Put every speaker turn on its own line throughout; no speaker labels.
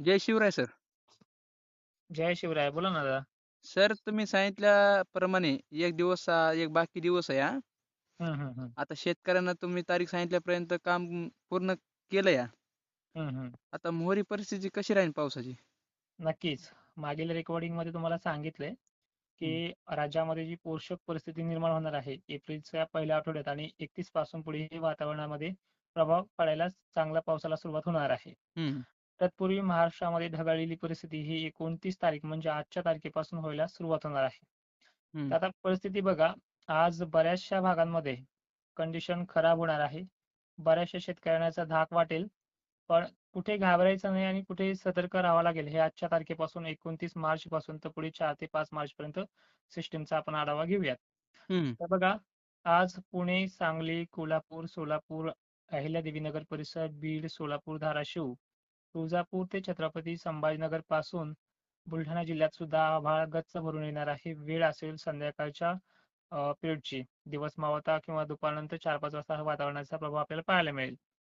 जय Shivrai sir.
जय शिवराय. बोला ना दादा.
सर तुम्ही सांगितल्याप्रमाणे एक दिवस हा एक बाकी दिवस आहे हा.
हं, हं, हं.
आता शेतकऱ्यांना तुम्ही तारीख सांगितल्यापर्यंत काम पूर्ण केलंय. हं,
हं.
आता मोहरी परिस्थिती कशी राहील पावसाची?
नक्कीच. मागील रेकॉर्डिंगमध्ये तुम्हाला सांगितलंय, की राज्यामध्ये जी पोषक परिस्थिती निर्माण होणार आहे एप्रिलच्या पहिल्या आठवड्यात आणि 31 पासून पुढे हे वातावरणामध्ये प्रभाव पडायला चांगला पावसाला सुरुवात होणार आहे. तत्पूर्वी महाराष्ट्रामध्ये ढगाळलेली परिस्थिती ही 29 तारीख म्हणजे आजच्या तारखेपासून व्हायला सुरुवात होणार आहे. आता परिस्थिती बघा आज बऱ्याचशा भागांमध्ये कंडिशन खराब होणार आहे. बऱ्याचशा शेतकऱ्यांना याचा धाक वाटेल. पण कुठे घाबरायचं नाही आणि कुठे सतर्क राहावं लागेल हे आजच्या तारखेपासून 29 मार्च पासून तर पुढे 4 ते 5 मार्च पर्यंत सिस्टीमचा आपण आढावा घेऊयात.
हं.
तर बघा आज पुणे, सांगली, कोल्हापूर, सोलापूर, अहिल्यादेवीनगर परिसर, बीड, सोलापूर, धाराशिव, तुळजापूर ते छत्रपती संभाजीनगरपासून बुलढाणा जिल्ह्यात सुद्धा आभाळ गच्च भरून येणार आहे. वेळ असेल संध्याकाळच्या पिरियडची. दिवस मावळता किंवा दुपारनंतर 4-5 वाजता हा वातावरणाचा प्रभाव आपल्याला पाहायला मिळेल.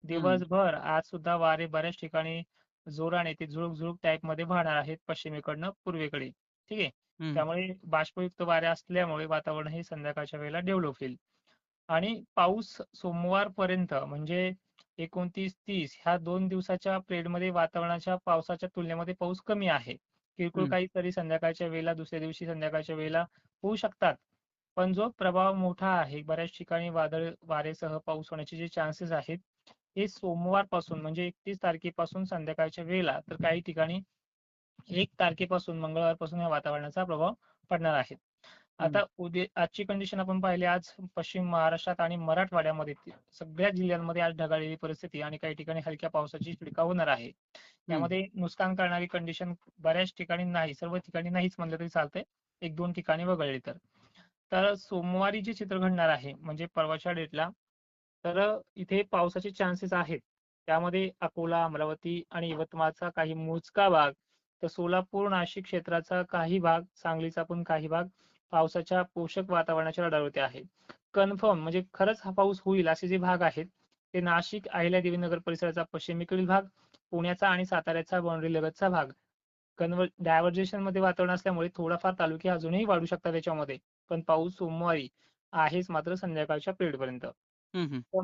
दिवसभर आज सुद्धा वारे बऱ्याच ठिकाणी जोराने ते झुळूक झुळूक टाईपमध्ये वाहणार आहेत पश्चिमेकडनं पूर्वेकडे. ठीक आहे. त्यामुळे बाष्पयुक्त वारे असल्यामुळे वातावरण हे संध्याकाळच्या वेळेला डेव्हलप होईल. आणि पाऊस सोमवारपर्यंत म्हणजे 29-30 ह्या दोन दिवसाच्या पिरियडमध्ये वातावरणाच्या पावसाच्या तुलनेमध्ये पाऊस कमी आहे. किरकोळ. काही तरी संध्याकाळच्या वेळेला दुसऱ्या दिवशी संध्याकाळच्या वेळेला होऊ शकतात. पण जो प्रभाव मोठा आहे बऱ्याच ठिकाणी वादळ वारेसह पाऊस होण्याचे जे चान्सेस आहेत हे सोमवारपासून म्हणजे 31 तारखेपासून संध्याकाळच्या वेळेला तर काही ठिकाणी 1 तारखेपासून मंगळवारपासून या वातावरणाचा प्रभाव पडणार आहे. आता उद्या आजची कंडिशन आपण पाहिली आज पश्चिम महाराष्ट्रात आणि मराठवाड्यामध्ये सगळ्या जिल्ह्यांमध्ये आज ढगाळलेली परिस्थिती आणि काही ठिकाणी हलक्या पावसाची शिडकाव होणार आहे. त्यामध्ये नुकसान करणारी कंडिशन बऱ्याच ठिकाणी नाही सर्व ठिकाणी नाहीच म्हणलं तरी चालतंय. 1-2 ठिकाणी वगळली तर. तर सोमवारी जे चित्र घडणार आहे म्हणजे परवाच्या डेटला तर इथे पावसाचे चान्सेस आहेत. त्यामध्ये अकोला, अमरावती आणि यवतमाळचा काही मोजका भाग, तर सोलापूर, नाशिक क्षेत्राचा काही भाग, सांगलीचा पण काही भाग पावसाच्या पोषक वातावरणाच्या रडारवरती आहे. कन्फर्म म्हणजे खरंच हा पाऊस होईल असे जे भाग आहेत ते नाशिक, अहिल्यादेवीनगर परिसराचा पश्चिमेकडील भाग, पुण्याचा आणि साताऱ्याचा बाउंड्री लगतचा भाग. कन्व्हर डायव्हर्जेशनमध्ये वातावरण असल्यामुळे थोडाफार तालुके अजूनही वाढू शकतात त्याच्यामध्ये. पण पाऊस सोमवारी आहेच मात्र संध्याकाळच्या पिरियड पर्यंत.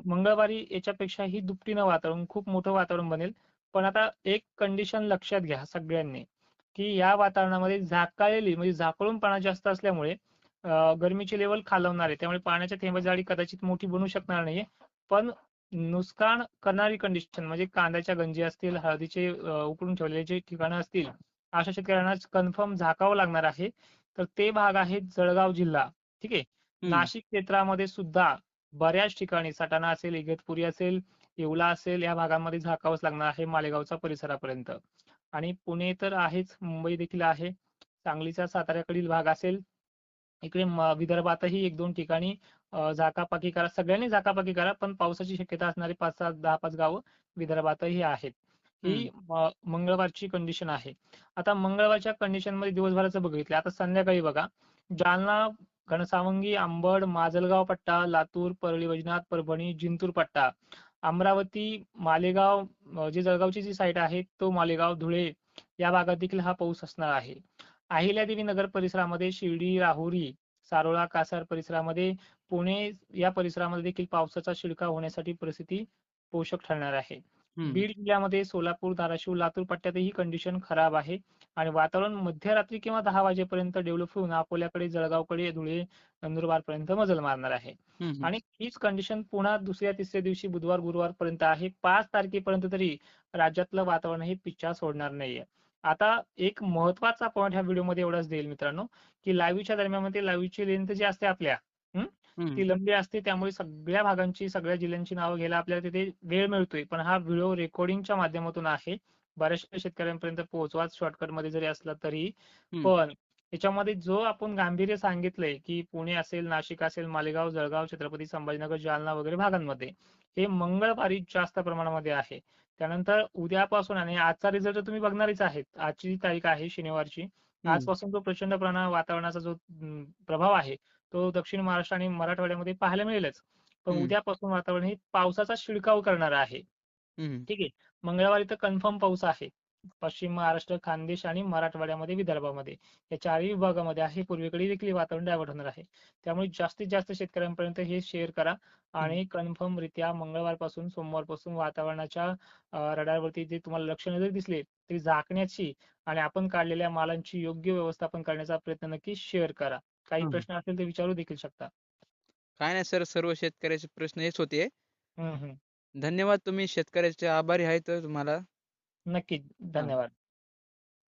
मंगळवारी याच्यापेक्षाही दुपटीनं वातावरण खूप मोठं वातावरण बनेल. पण आता एक कंडिशन लक्षात घ्या सगळ्यांनी, की या वातावरणामध्ये झाकाळलेली म्हणजे झाकळूनपणा जास्त असल्यामुळे गरमीची लेवल खालवणार आहे. त्यामुळे पाण्याच्या थेंबाची जाडी कदाचित मोठी बनू शकणार नाहीये. पण नुकसान करणारी कंडिशन म्हणजे कांद्याच्या गंजी असतील, हळदीचे उकडून ठेवलेले जे ठिकाणं असतील, अशा शेतकऱ्यांना कन्फर्म झाकावं लागणार आहे. तर ते भाग आहेत जळगाव जिल्हा. ठीक आहे. नाशिक क्षेत्रामध्ये सुद्धा बऱ्याच ठिकाणी सटाणा असेल, इगतपुरी असेल, येवला असेल या भागांमध्ये झाकावंच लागणार आहे मालेगावचा परिसरापर्यंत. आणि पुणे तर आहेच, मुंबई देखील आहे. सांगलीचा साताऱ्याकडील भाग असेल. इकडे विदर्भातही 1-2 ठिकाणी झाकापाकी करा. सगळ्यांनी झाकापाकी करा पण पावसाची शक्यता असणारी 5-7, 10-5 गावं विदर्भातही आहेत. ही मंगळवारची कंडिशन आहे. आता मंगळवारच्या कंडिशनमध्ये दिवसभराचं बघितलं. आता संध्याकाळी बघा जालना, घनसावंगी, अंबड, माजलगाव पट्टा, लातूर, परळी वैजनाथ, परभणी, जिंतूर पट्टा, अमरावती, मालेगाव जे जळगावची जी साईट आहे तो मालेगाव, धुळे या भागात देखील हा पाऊस असणार आहे. अहिल्यादेवी नगर परिसरामध्ये शिर्डी, राहुरी, सारोळा, कासार परिसरामध्ये, पुणे या परिसरामध्ये देखील पावसाचा शिडकाव होण्यासाठी परिस्थिती पोषक ठरणार आहे. बीड जिल्ह्यामध्ये सोलापूर, धाराशिव, लातूर पट्ट्यातही कंडिशन खराब आहे आणि वातावरण मध्यरात्री किंवा 10 वाजेपर्यंत डेव्हलप होऊन अकोल्याकडे, जळगावकडे, धुळे, नंदुरबारपर्यंत मजल मारणार आहे. आणि हीच कंडिशन पुन्हा दुसऱ्या तिसऱ्या दिवशी बुधवार, गुरुवार पर्यंत आहे. 5 तारखेपर्यंत तरी राज्यातलं वातावरण हे पिच्छा सोडणार नाहीये. आता एक महत्त्वाचा पॉईंट ह्या व्हिडिओमध्ये एवढाच देईल मित्रांनो, की लाईव्हच्या दरम्यानमध्ये लाईव्हची लेंथ जी असते आपल्या ती लंबी असते त्यामुळे सगळ्या भागांची सगळ्या जिल्ह्यांची नावं घ्यायला आपल्याला तिथे वेळ मिळतोय. पण हा व्हिडिओ रेकॉर्डिंगच्या माध्यमातून आहे. बऱ्याचशा शेतकऱ्यांपर्यंत पोहोचवा शॉर्टकटमध्ये जरी असला तरी. पण याच्यामध्ये जो आपण गांभीर्य सांगितलंय की पुणे असेल, नाशिक असेल, मालेगाव, जळगाव, छत्रपती संभाजीनगर, जालना वगैरे भागांमध्ये हे मंगळवारी जास्त प्रमाणामध्ये आहे. त्यानंतर उद्यापासून आणि आजचा रिझल्ट तुम्ही बघणारच आहेत. आजची तारीख आहे शनिवारची. आजपासून जो प्रचंड प्रमाणात वातावरणाचा जो प्रभाव आहे तो दक्षिण महाराष्ट्र आणि मराठवाड्यामध्ये पाहायला मिळेलच. पण उद्यापासून वातावरण हे पावसाचा शिडकाव करणार आहे. ठीक आहे. मंगळवारी तर कन्फर्म पाऊस आहे. पश्चिम महाराष्ट्र खानदेश आणि मराठवाड्यामध्ये विदर्भामध्ये. या चारही विभागामध्ये आहे पूर्वेकडे देखील वातावरण डायव्हर्ट होणार आहे. त्यामुळे जास्तीत जास्त शेतकऱ्यांपर्यंत हे शेअर करा आणि कन्फर्म रित्या मंगळवारपासून सोमवारपासून वातावरणाच्या रडारवरती जे तुम्हाला लक्षणं जर दिसले तरी झाकण्याची आणि आपण काढलेल्या मालांची योग्य व्यवस्थापन करण्याचा प्रयत्न नक्की शेअर करा. काही. प्रश्न असेल तर विचारू देखील शकता.
काय नाही सर सर्व शेतकऱ्याचे प्रश्न हेच होते. धन्यवाद तुम्ही शेतकऱ्याचे आभारी आहे तर तुम्हाला.
नक्की धन्यवाद.